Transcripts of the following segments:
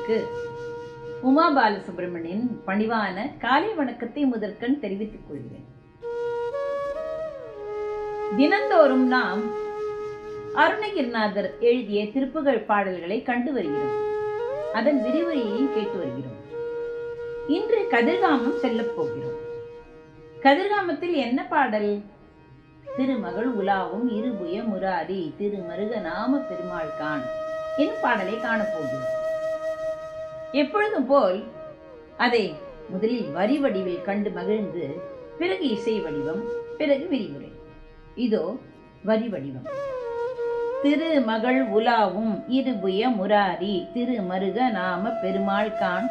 அன்பார்ந்த நேயர்களுக்கு உமா பாலசுப்ரமணியன் பணிவான காலை வணக்கத்தை முதற்கண் தெரிவித்துக் கொள்கிறேன். தினந்தோறும் நாம் அருணகிரிநாதர் எழுதிய திருப்புகழ் பாடல்களை கண்டு வருகிறோம். அதன் விரிவுரையையும் கேட்டு வருகிறோம். இன்று கதிர்காமம் செல்லப் போகிறோம். கதிர்காமத்தில் என்ன பாடல்? திருமகள் உலாவும் இருபுய முராரி திருமருக நாம பெருமாள் கான் என் பாடலை காணப்போகிறோம் எப்பொழுதும் போல் அதை முதலில் வரி வடிவில் கண்டு மகிழ்ந்து பிறகு இசை வடிவம் பிறகு விரிவுரை. இதோ வரி வடிவம். திருமகள் உலாவும் இருபுய முராரி திருமருக நாம பெருமாள் கான்.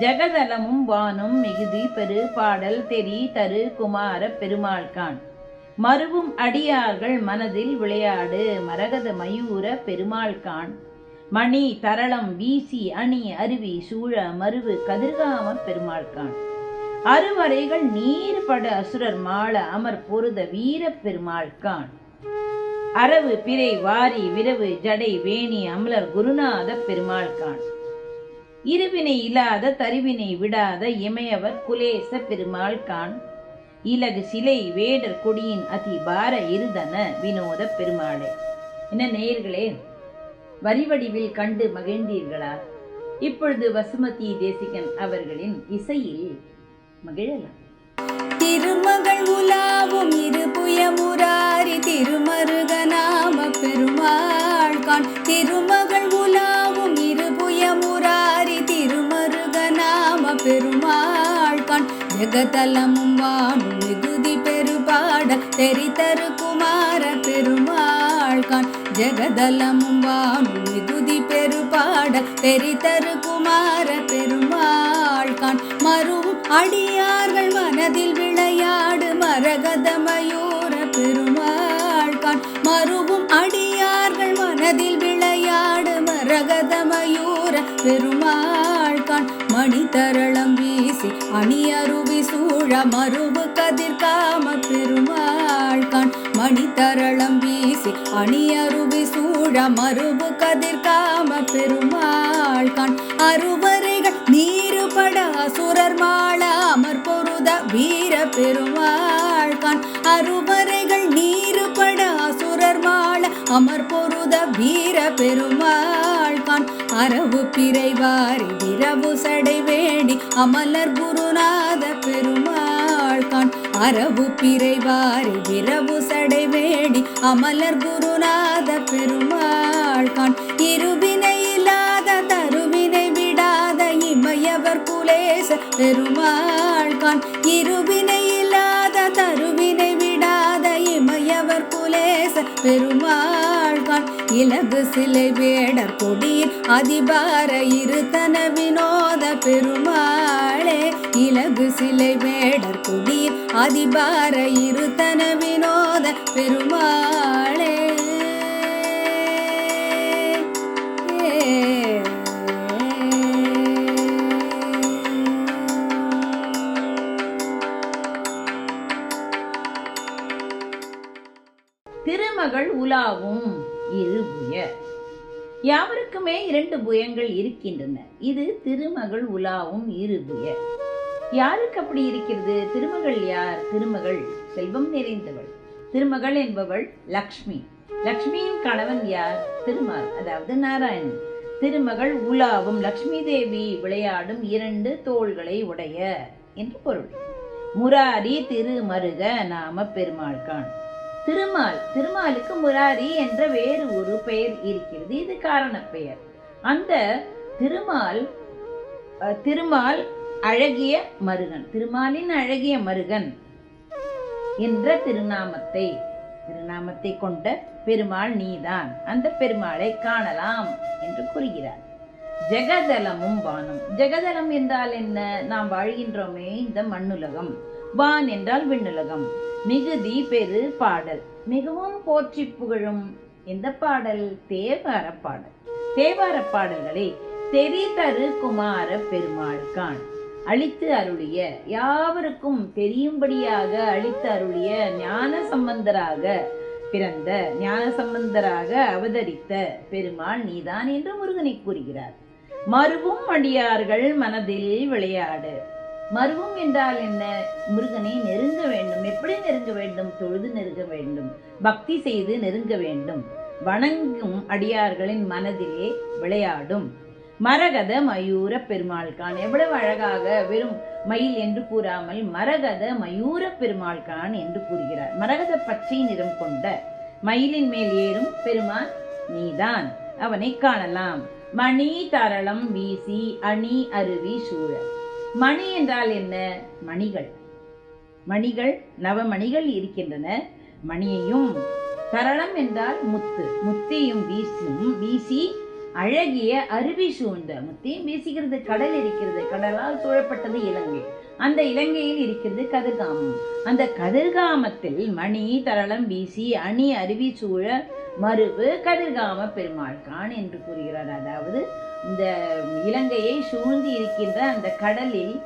ஜெகதலமும் வானும் மிகுதி பெரு பாடல் தெரி தரு குமார பெருமாள் கான். மருவும் அடியார்கள் மனதில் விளையாடு மரகத மயூர பெருமாள் கான். மணி தரளம் வீசி அணி அருவி சூழ மருவு கதிர்காம பெருமாள் கான் அருவரைகள் நீர் பட அசுரர் மாள அமர் பொருத வீர பெருமாள் கான் அரவு பிறை வாரி விரவு ஜடை வேணி அமலர் குருநாத பெருமாள் கான் இருவினை இல்லாத தருவினை விடாத இமையவர் குலேச பெருமாள் கான் இலகு சிலை வேடர் கொடியின் அதி பார இருதன வினோத பெருமாளே. என்ன நேயர்களே வரிவடிவில் கண்டு மகிழ்ந்தீர்களா? இப்பொழுது வசுமதி தேசிகன் அவர்களின் இசையில் மகிழலாம். திருமகள் உலாவும் இருபுயமுராரி திருமருக நாம பெருமாள் கான். திருமகள் உலாவும் இருபுயமுராரி திருமருக நாம பெருமாள் கான். ஜெகதலமும் வானும் மிகுதி பெருபாட தெரிதரு குமார பெருமாள் கான். ஜெகதலமும் வானும் மிகுதி பெருபாட பெரிதரு குமார பெருமாள் கான் மருவும் அடியார்கள் மனதில் விளையாடு மரகத மயூர பெருமாள் கான் மருவும் அடியார்கள் மனதில் விளையாடு மரகத மயூர பெருமாள் கான் மணிதரளம் வீசி அணியருவி சூழ மறுவு கதிர்காம பெருமாள் கான் மணிதரளம் வீசி அணியருவி சூழ மருவு கதிர்காம பெருமாள் கான் அருவரைகள் நீருபட அசுரர் மாள அமர் பொருத வீர பெருமாள் கான் அருவரைகள் நீருபட அசுரர் மாள அமர் பொருத வீர பெருமாள் கான் அரவு பிறைவாரி விரவு சடை வேண்டி அமலர் குருநாத பெருமாள் அரவு பிறைவாரி விரவு சடை வேண்டி அமலர் குருநாத பெருமாள் கான். இருவினை இல்லாத தருவினை விடாத இமையவர் குலேச பெருமாள் கான். இருவினை இல்லாத தருவினை விடாத இமையவர் குலேச பெருமாள் கான். இலகு சிலை வேடர் கொடியின் அதிபார இருத்தன வினோத பெருமாளே. இலகு சிலை வேடர் கொடி அதிபார இருத்தன வினோத பெருமாளே. திருமகள் உலாவும் இரு புய யாவருக்குமே இரண்டு புயங்கள் இருக்கின்றன. இது திருமகள் உலாவும் இரு புய யாருக்கு அப்படி இருக்கிறது? திருமகள் யார்? திருமகள் செல்வம் நிறைந்தவள். திருமகள் என்பவள் லக்ஷ்மி. லக்ஷ்மியின் கணவன் யார்? திருமால் அதாவது நாராயணன். திருமகள் உலாவும் லக்ஷ்மி தேவி விளையாடும் இரண்டு தோள்களை உடைய என்று பொருள். முராரி திருமருக நாம பெருமாள் கான் திருமால் திருமாலுக்கு முராரி என்ற வேறு ஒரு பெயர் இருக்கிறது. இது காரண பெயர். அந்த திருமால் திருமால் அழகிய மருகன் திருமாலின் அழகிய மருகன் என்ற திருநாமத்தை திருநாமத்தை கொண்ட பெருமாள் நீதான். அந்த பெருமாளை காணலாம் என்று கூறுகிறார். ஜெகதலமும் வானம். ஜெகதலம் என்றால் என்ன? நாம் வாழ்கின்றோமே இந்த மண்ணுலகம். வான் என்றால் விண்ணுலகம். மிகுதி பெரு பாடல். மிகவும் போற்றி புகழும் எந்த பாடல் தேவார பாடல். தேவார பாடல்களை தெரிதரு குமார பெருமாள் கான் அளித்து அருளிய யாவருக்கும் தெரியும்படியாக அளித்து அருளிய ஞான சம்பந்தராக பிறந்த ஞான சம்பந்தராக அவதரித்த பெருமாள் நீதான் என்று முருகனை கூறுகிறார். மருவும் அடியார்கள் மனதில் விளையாடு. மருவும் என்றால் என்ன? முருகனை நெருங்க வேண்டும். எப்படி நெருங்க வேண்டும்? தொழுது நெருங்க வேண்டும். பக்தி செய்து நெருங்க வேண்டும். வணங்கும் அடியார்களின் மனதிலே விளையாடும். மரகத மயூர பெருமாள்கான். எவ்வளவு அழகாக வெறும் மயில் என்று கூறாமல் மரகத மயூர பெருமாள் கான் என்று கூறுகிறார். மரகத பச்சை நிறம் கொண்ட மயிலின் மேல் ஏறும் பெருமான் நீதான். அவனை காணலாம். மணி தரளம் வீசி அணி அருவி சூழ. மணி என்றால் என்ன? மணிகள். மணிகள் நவமணிகள் இருக்கின்றன. மணியையும் தரளம் என்றால் முத்து. முத்தையும் வீசும் வீசி அழகிய அருவி சூழ்ந்த முத்தையும் வீசுகிறது கடல் இருக்கிறது கடலால் சூழப்பட்டது இலங்கை. அந்த இலங்கையில் இருக்கிறது கதிர்காமம். அந்த கதிர்காமத்தில் மணி தரளம் வீசி அணி அருவி சூழ மருவு கதிர்காம பெருமாள் கான் என்று கூறுகிறார். அதாவது இந்த இலங்கையை சூழ்ந்து இருக்கின்ற அந்த கடலில்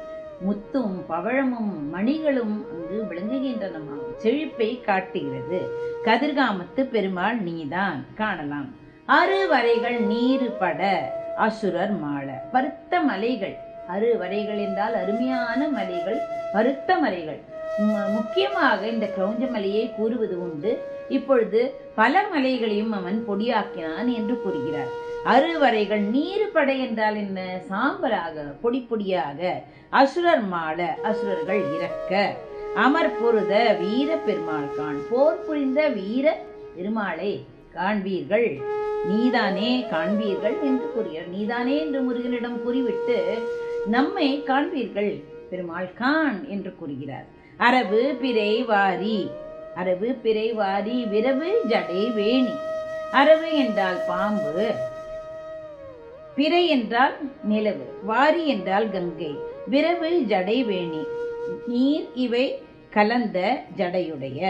முத்தும் பவழமும் மணிகளும் அங்கு விளங்குகின்றன செழிப்பை காட்டுகிறது. கதிர்காமத்து பெருமாள் நீதான். காணலாம். அறுவரைகள் நீரு பட அசுரர் மாள. பருத்த மலைகள். அறுவரைகள் என்றால் அருமையான மலைகள் பருத்த மலைகள். மு- முக்கியமாக இந்த கிரௌஞ்ச மலையை கூறுவது உண்டு. இப்பொழுது பல மலைகளையும் அவன் பொடியாக்கினான் என்று கூறுகிறார். அறுவரைகள் நீர் படை என்றால் என்ன? சாம்பலாக பொடி பொடியாக. அசுரர் மாட அசுரர்கள் இறக்க அமர் பொருத வீர பெருமாள் காண். போர் புரிந்த வீர பெருமாளை காண்பீர்கள். நீதானே காண்பீர்கள் என்று கூறுகிறார். நீதானே என்று முருகனிடம் கூறிவிட்டு நம்மை காண்பீர்கள் பெருமாள் கான் என்று கூறுகிறார். அரவு பிறை வாரி அரவு பிறை வாரி விரவு ஜடை வேணி. அரவு என்றால் பாம்பு பிறை என்றால் நிலவு வாரி என்றால் கங்கை விரவு ஜடை வேணி. நீர் இவை கலந்த ஜடையுடைய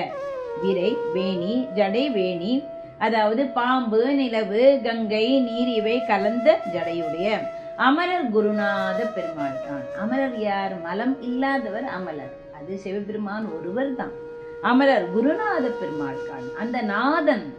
விரை வேணி ஜடை வேணி அதாவது பாம்பு நிலவு கங்கை நீர் இவை கலந்த ஜடையுடைய அமரர் குருநாத பெருமாள் தான். அமரர் யார்? மலம் இல்லாதவர் அமலர். அது சிவபெருமான் ஒருவர் தான். அமரர் குருநாத பெருமாள் தான். அந்த நாதன்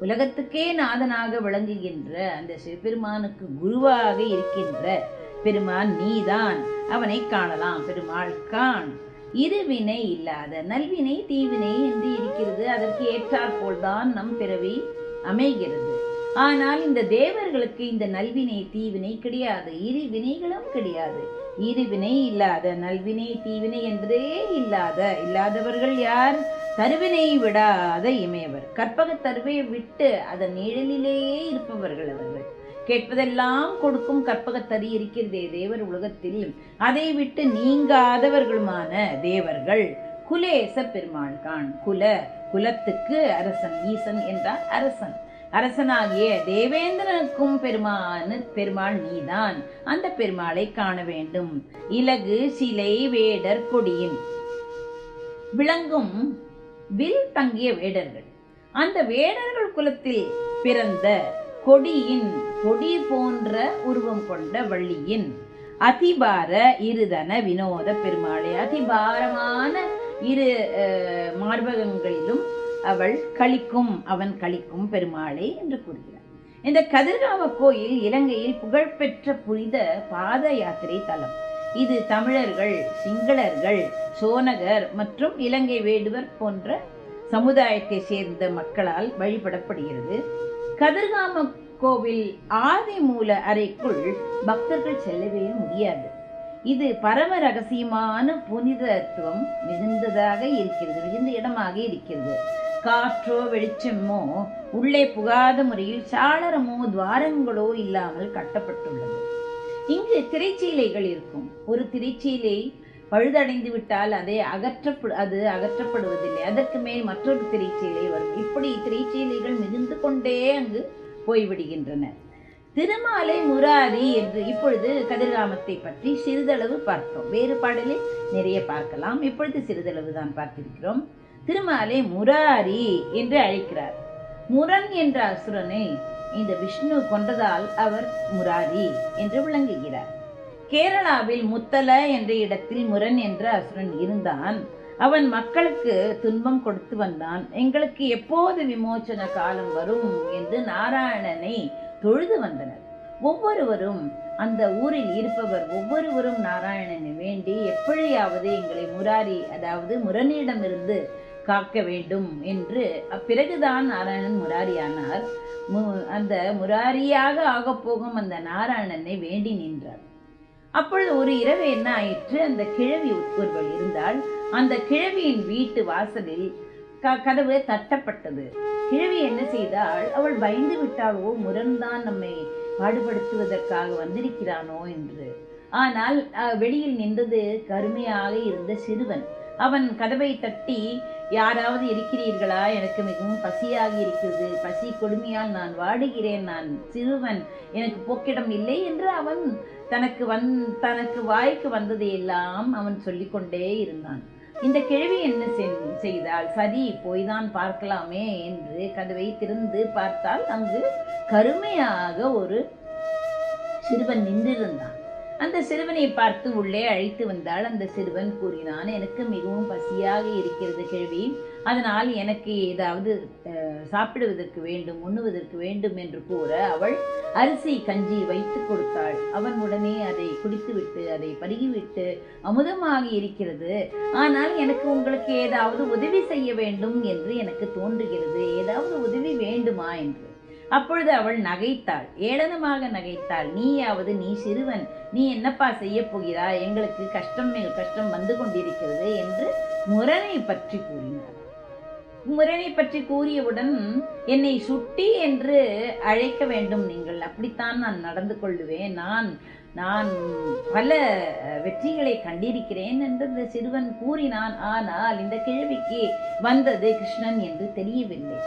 உலகத்துக்கே நாதனாக விளங்குகின்ற அந்த சிவபெருமானுக்கு குருவாக இருக்கின்ற பெருமான் நீதான். அவனை காணலாம். பெருமாள் கான். இருவினை இல்லாத நல்வினை தீவினை என்று இருக்கிறது. அதற்கு ஏற்றாற்போல்தான் நம் பிறவி அமைகிறது. ஆனால் இந்த தேவர்களுக்கு இந்த நல்வினை தீவினை கிடையாது. இரு வினைகளும் கிடையாது. இருவினை இல்லாத நல்வினை தீவினை என்பதே இல்லாத இல்லாதவர்கள் யார்? தருவினை விடாத இமையவர். கற்பக தருவை விட்டு அதன் நிழலிலேயே இருப்பவர்கள் அவர்கள். கேட்பதெல்லாம் கொடுக்கும் கற்பகத்தறி இருக்கிறதே தேவர் உலகத்தில். அதை விட்டு நீங்காதவர்களுமான தேவர்கள். குலேச பெருமாள் கான் குல குலத்துக்கு அரசன் ஈசன் என்றால் அரசன். அரசனாகிய தேவேந்திரனுக்கும் பெருமானு பெருமாள் நீதான். அந்த பெருமாளை காண வேண்டும். இலகு சிலை வேடர் கொடியின். விளங்கும் வில் தங்கிய வேடர்கள். அந்த வேடர்கள் குலத்தில் பிறந்த கொடியின் கொடி போன்ற உருவம் கொண்ட வள்ளியின் அதிபார இருதன வினோத பெருமாளே. அதிபாரமான இரு மார்பகங்களிலும் அவள் கழிக்கும் அவன் கழிக்கும் பெருமாளே என்று கூறுகிறார். இந்த கதிர்காம கோயில் இலங்கையில் புகழ்பெற்ற புனித பாத யாத்திரை தலம். இது தமிழர்கள் சிங்களர்கள் சோனகர் மற்றும் இலங்கை வேடுவர் போன்ற சமுதாயத்தை சேர்ந்த மக்களால் வழிபடப்படுகிறது. கதிர்காம கோவில் ஆதி மூல அறைக்குள் பக்தர்கள் செல்லவே முடியாது. இது பரம ரகசியமான புனிதத்துவம் மிகுந்ததாக இருக்கிறது மிகுந்த இடமாக இருக்கிறது. காற்றோ வெளிச்சமோ உள்ளே புகாத முறையில் சாளரமோ துவாரங்களோ இல்லாமல் கட்டப்பட்டுள்ளது. இங்கு திரைச்சீலைகள் இருக்கும். ஒரு திரைச்சீலை பழுதடைந்து விட்டால் அதை அகற்றப்படு அது அகற்றப்படுவதில்லை. அதற்கு மேல் மற்றொரு திரைச்சீலை வரும். இப்படி திரைச்சீலைகள் மிகுந்து கொண்டே அங்கு போய்விடுகின்றன. திருமாலை முராரி என்று இப்பொழுது கதிர்காமத்தை பற்றி சிறிதளவு பார்த்தோம். வேறு பாடலில் நிறைய பார்க்கலாம். இப்பொழுது சிறிதளவு தான் பார்த்திருக்கிறோம். திருமாலை முராரி என்று அழைக்கிறார். முரண் என்ற அசுரனை இந்த விஷ்ணு கொண்டதால் அவர் முராரி என்று விளங்குகிறார். கேரளாவில் முத்தல என்ற இடத்தில் முரண் என்ற அசுரன் இருந்தான். அவன் மக்களுக்கு துன்பம் கொடுத்து வந்தான். எங்களுக்கு எப்போது விமோச்சன காலம் வரும் என்று நாராயணனை தொழுது வந்தனர். ஒவ்வொருவரும் அந்த ஊரில் இருப்பவர் ஒவ்வொருவரும் நாராயணனை வேண்டி எப்படியாவது எங்களை முராரி அதாவது முரணியிடமிருந்து காக்க வேண்டும் என்று அப்பிறகுதான் நாராயணன் முராரியானார். மு- அந்த முராரியாக ஆகப் போகும் அந்த நாராயணனை வேண்டி நின்றார். அப்பொழுது ஒரு இரவு என்ன ஆயிற்று? அந்த கிழவி ஒருவள் இருந்தால் அந்த கிழவியின் வீட்டு வாசலில் க கதவு தட்டப்பட்டது. கிழவி என்ன செய்தாள்? அவள் பயந்து விட்டாளோ? முரண்தான் நம்மை பாடுபடுத்துவதற்காக வந்திருக்கிறானோ என்று. ஆனால் அஹ், வெளியில் நின்றது கருமையாக இருந்த சிறுவன். அவன் கதவை தட்டி யாராவது இருக்கிறீர்களா? எனக்கு மிகவும் பசியாக இருக்கிறது. பசி கொடுமையால் நான் வாடுகிறேன். நான் சிறுவன். எனக்கு போக்கிடம் இல்லை என்று அவன் தனக்கு வந் தனக்கு வாய்க்கு வந்ததையெல்லாம் அவன் சொல்லிக்கொண்டே இருந்தான். இந்த கிழவி என்ன செய்தால்? சரி போய்தான் பார்க்கலாமே என்று கதவை திறந்து பார்த்தால் அங்கு கருமையாக ஒரு சிறுவன் நின்றிருந்தான். அந்த சிறுவனை பார்த்து உள்ளே அழைத்து வந்தால் அந்த சிறுவன் கூறினான் எனக்கு மிகவும் பசியாக இருக்கிறது கேள்வி. அதனால் எனக்கு ஏதாவது சாப்பிடுவதற்கு வேண்டும் உண்ணுவதற்கு வேண்டும் என்று கூற அவள் அரிசி கஞ்சி வைத்து கொடுத்தாள். அவன் உடனே அதை குடித்துவிட்டு அதை பருகிவிட்டு அமுதமாக இருக்கிறது. ஆனால் எனக்கு உங்களுக்கு ஏதாவது உதவி செய்ய வேண்டும் என்று எனக்கு தோன்றுகிறது. ஏதாவது உதவி வேண்டுமா என்று. அப்பொழுது அவள் நகைத்தாள். ஏளனமாக நகைத்தாள். நீயாவது நீ சிறுவன். நீ என்னப்பா செய்ய போகிறாய்? எங்களுக்கு கஷ்டம் மேல் கஷ்டம் வந்து கொண்டிருக்கிறது என்று முரணை பற்றி கூறினார் முரணை பற்றி கூறியவுடன் என்னை சுட்டி என்று அழைக்க வேண்டும் நீங்கள். அப்படித்தான் நான் நடந்து கொள்ளுவேன். நான் நான் பல வெற்றிகளை கண்டிருக்கிறேன் என்று இந்த சிறுவன் கூறினான். ஆனால் இந்த கிழவிக்கு வந்தது கிருஷ்ணன் என்று தெரியவில்லை.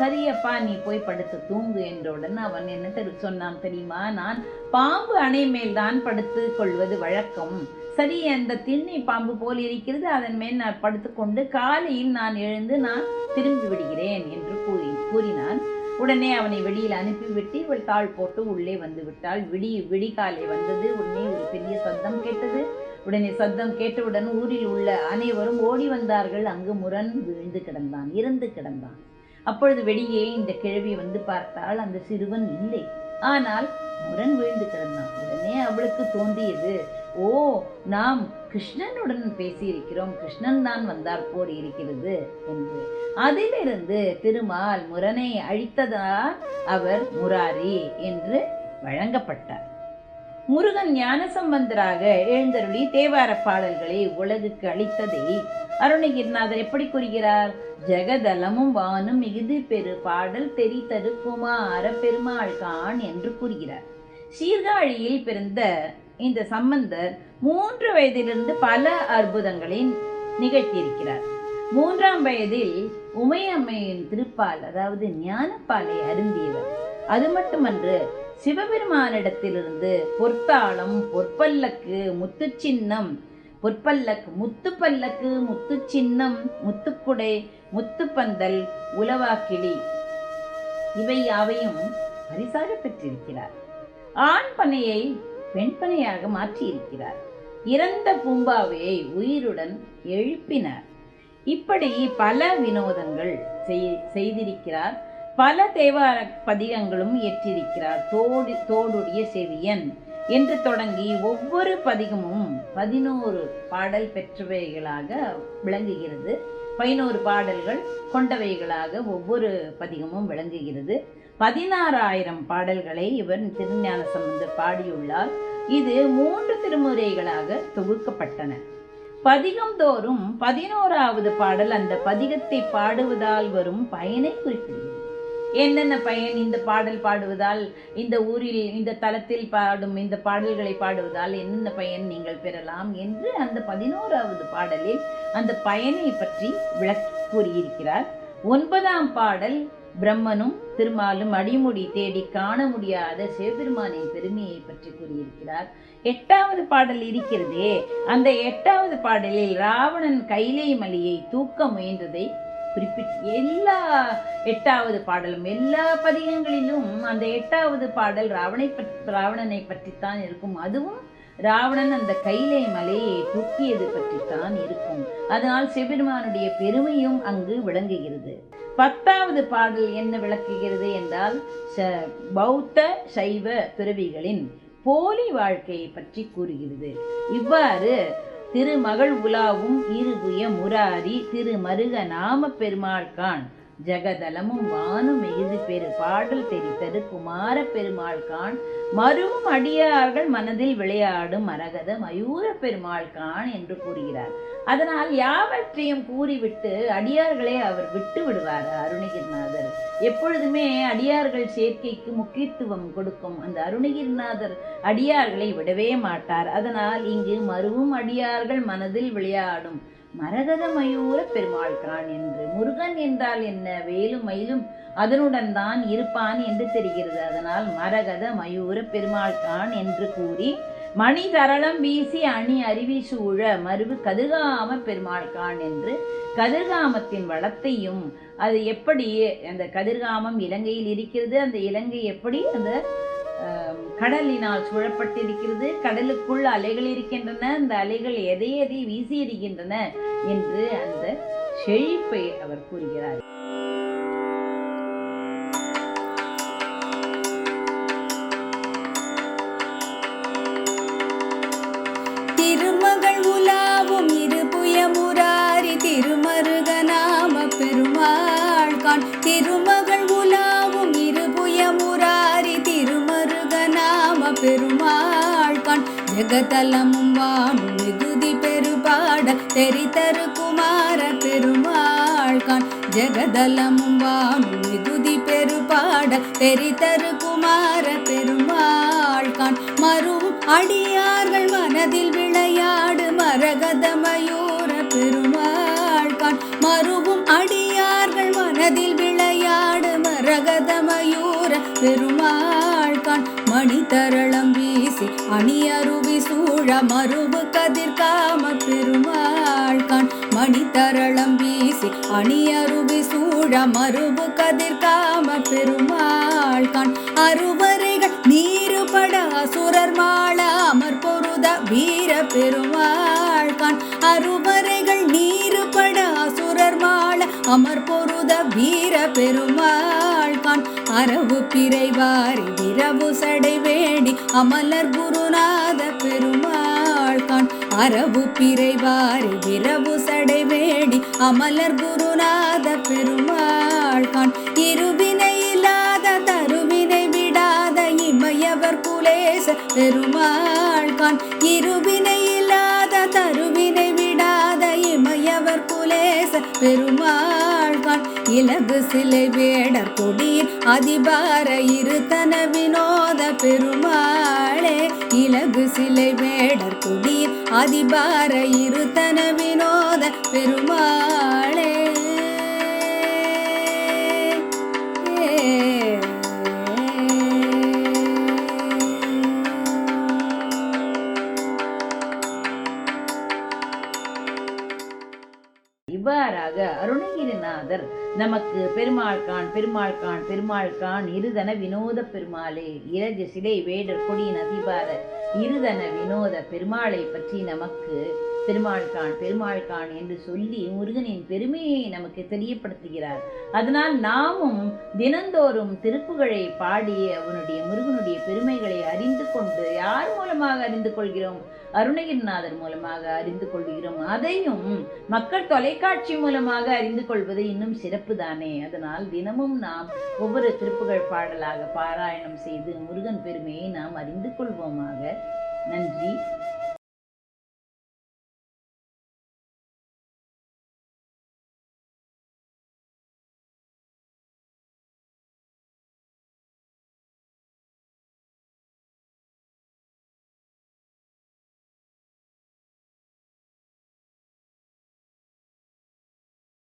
சரியப்பா நீ போய் படுத்து தூங்கு என்றவுடன் அவன் என்ன தெரி சொன்னான் தெரியுமா? நான் பாம்பு அணை மேல்தான் படுத்து கொள்வது வழக்கம். சரி அந்த திண்ணை பாம்பு போல் இருக்கிறது. அதன் மேல் நான் படுத்துக்கொண்டு காலையில் நான் எழுந்து நான் திரும்பி விடுகிறேன் என்று கூறி கூறினான். உடனே அவனை வெளியில் அனுப்பிவிட்டு இவள் தாள் போட்டு உள்ளே வந்து விட்டாள். விடி விடிகாலை வந்தது. உடனே ஒரு பெரிய சத்தம் கேட்டது. உடனே சத்தம் கேட்டவுடன் ஊரில் உள்ள அனைவரும் ஓடி வந்தார்கள். அங்கு முரண் விழுந்து கிடந்தான் இறந்து கிடந்தான். அப்பொழுது வெளியே இந்த கிழவி வந்து பார்த்தால் அந்த சிறுவன் இல்லை. ஆனால் முரண் விழுந்து கிடந்தான். உடனே அவளுக்கு தோன்றியது ஓ நாம் கிருஷ்ணனுடன் பேசியிருக்கிறோம். கிருஷ்ணன் தான் வந்தார் போல் இருக்கிறது என்று. அதிலிருந்து திருமால் முரணை அழித்ததால் அவர் முராரி என்று வழங்கப்பட்டார். முருகன் ஞானசம்பந்தராக எழுந்தருளி தேவார பாடல்களை உலகுக்கு அளித்ததை அருணகிரிநாதர் எப்படி கூறுகிறார்? ஜெகதலமும் வானும் மிகுதி பெரு பாடல் தெரி தடுக்குமாற பெருமாள் கான் என்று கூறுகிறார். சீர்காழியில் பிறந்த இந்த சம்பந்தர் மூன்று வயதிலிருந்து பல அற்புதங்களை நிகழ்த்தியிருக்கிறார். மூன்றாம் வயதில் உமையம்மையின் திருப்பால் அதாவது ஞானப்பாலை அருந்தியவர். அது மட்டுமன்று சிவபெருமானிடத்திலிருந்து பொற்தாளம் பொற்பல்லக்கு முத்துச்சின்னம் பொற்பல்லக்கு முத்துப்பல்லக்கு முத்துச்சின்னம் முத்துக்குடை முத்துப்பந்தல் உலவாக்கிளி இவை யாவையும் பரிசாக பெற்றிருக்கிறார். ஆண் பனையை வெண்பனையாக மாற்றியிருக்கிறார். இறந்த பூம்பாவையை உயிருடன் எழுப்பினார். இப்படி பல வினோதங்கள் செய்- செய்திருக்கிறார். பல தேவார பதிகங்களும் இயற்றிருக்கிறார் தோடு தோடுடைய செவியன் என்று தொடங்கி ஒவ்வொரு பதிகமும் பதினோரு பாடல் பெற்றவைகளாக விளங்குகிறது. பதினோரு பாடல்கள் கொண்டவைகளாக ஒவ்வொரு பதிகமும் விளங்குகிறது. பதினாறாயிரம் பாடல்களை இவர் திருஞான சம்பந்தர் பாடியுள்ளார். இது மூன்று திருமுறைகளாக தொகுக்கப்பட்டன. பதிகம் தோறும் பதினோராவது பாடல் அந்த பதிகத்தை பாடுவதால் வரும் பயனை குறிப்பிடுகிறது. என்னென்ன பயன் இந்த பாடல் பாடுவதால் இந்த ஊரில் இந்த தலத்தில் பாடும் இந்த பாடல்களை பாடுவதால் என்னென்ன பயன் நீங்கள் பெறலாம் என்று அந்த பதினோராவது பாடலில் அந்த பயனை பற்றி விளக்கி கூறியிருக்கிறார். ஒன்பதாம் பாடல் பிரம்மனும் திருமாலும் அடிமுடி தேடி காண முடியாத சிவபெருமானின் பெருமையை பற்றி கூறியிருக்கிறார். எட்டாவது பாடல் இருக்கிறதே. அந்த எட்டாவது பாடலில் ராவணன் கைலை மலையை தூக்க முயன்றதை குறிப்பிட்டு எல்லா எட்டாவது பாடலும் எல்லா பதிகங்களிலும் அந்த எட்டாவது பாடல் ராவணை பற்றி ராவணனை பற்றித்தான் இருக்கும். அதுவும் ராவணன் அந்த கைலை மலையை தூக்கியது பற்றித்தான் இருக்கும். அதனால் சிவபெருமானுடைய பெருமையும் அங்கு விளங்குகிறது. பத்தாவது பாடல் என்ன விளக்குகிறது என்றால் ச- பௌத்த சைவ துறவிகளின் போலி வாழ்க்கையை பற்றி கூறுகிறது. இவ்வாறு திருமகள் உலாவும் இருபுய முராரி திரு மருக நாம பெருமாள்கான் ஜெகதலமும் வானும் எய்து பெரு பாடல் தெரித்தது குமார பெருமாள்கான் மருவும் அடியார்கள் மனதில் விளையாடும் மரகத மயூர பெருமாள்கான் என்று கூறுகிறார். அதனால் யாவற்றையும் கூறிவிட்டு அடியார்களை அவர் விட்டு விடுவார் அருணகிரிநாதர் எப்பொழுதுமே அடியார்கள் சேர்க்கைக்கு முக்கியத்துவம் கொடுக்கும். அந்த அருணகிரிநாதர் அடியார்களை விடவே மாட்டார். அதனால் இங்கு மருவும் அடியார்கள் மனதில் விளையாடும். மரகத மயூர பெருமாள் கான் என்று. முருகன் என்றால் என்ன? வேலும் மயிலும் அதனுடன் தான் இருப்பான் என்று தெரிகிறது. அதனால் மரகத மயூர பெருமாள் கான் என்று கூறி மணி தரளம் வீசி அணி அருவி சூழ மருவு கதிர்காம பெருமாள் கான் என்று கதிர்காமத்தின் வளத்தையும் அது எப்படி அந்த கதிர்காமம் இலங்கையில் இருக்கிறது அந்த இலங்கை எப்படி அந்த கடலினால் சூழப்பட்டிருக்கிறது கடலுக்குள் அலைகள் இருக்கின்றன அந்த அலைகள் எதை எதை வீசியிருக்கின்றன என்று அந்த செழிப்பை அவர் கூறுகிறார். உலகதலமும் வாழும் மிகுதி பெருபாடல் தெரித்தரு குமார பெருமாள்கான். ஜெகதலமும் வாழும் மிகுதி பெருபாடல் தெரித்தரு குமார பெருமாள்கான். கான் அடியார்கள் மனதில் விளையாடு மரகதமயூர பெருமாள்கான். மறுவும் அடியார்கள் மனதில் விளையாடு மரகதமயூர பெருமாள் அணியருவி சூழ மருவு கதிர்காம பெருமாள் கண் மணி தரளம் வீசி அணியருவி சூழ மருவு கதிர்காம பெருமாள் கண் அருவரைகள் நீருபட அசுரர் மாள அமர் பொருத வீர பெருமாள் கண் அருவரைகள் நீருபட அசுரர் மாள அமர் பொருத வீர பெருமாள் அரவு பிறைவாரி விரவு சடை வேண்டி அமலர் குருநாத பெருமாள் கான் அரவு பிறைவாரி விரவு சடை வேண்டி அமலர் குருநாத பெருமாள் கான் இருவினை இல்லாத தருவினை விடாத இமையவர் குலேச பெருமாள் கான் இருவினை இல்லாத தருவினை விடாத இமையவர் குலேச பெருமாள் இலகு சிலை வேடர் கொடியின் அதிபார இருத்தன வினோத பெருமாளே. இலகு சிலை வேடர் கொடியின் அதிபார இருத்தன வினோத பெருமாளே. இவ்வாறாக அருணகிரிநாதர் நமக்கு பெருமாள் கான் பெருமாள் கான் பெருமாள் கான் இருதன வினோத பெருமாளே. இறகு சிலை வேடர் கொடியின் அதிபார இருதன வினோத பெருமாளை பற்றி நமக்கு பெருமாள் கான் பெருமாள் கான் என்று சொல்லி முருகனின் பெருமையை நமக்கு தெரியப்படுத்துகிறார். அதனால் நாமும் தினந்தோறும் திருப்புகழை பாடி அவனுடைய முருகனுடைய பெருமைகளை அறிந்து கொண்டு யார் மூலமாக அறிந்து கொள்கிறோம். அருணகிரிநாதர் மூலமாக அறிந்து கொள்கிறோம். அதையும் மக்கள் தொலைக்காட்சி மூலமாக அறிந்து கொள்வது இன்னும் சிறப்பு தானே அதனால் தினமும் நாம் ஒவ்வொரு திருப்புகழ் பாடலாக பாராயணம் செய்து முருகன் பெருமையை நாம் அறிந்து கொள்வோமாக. நன்றி.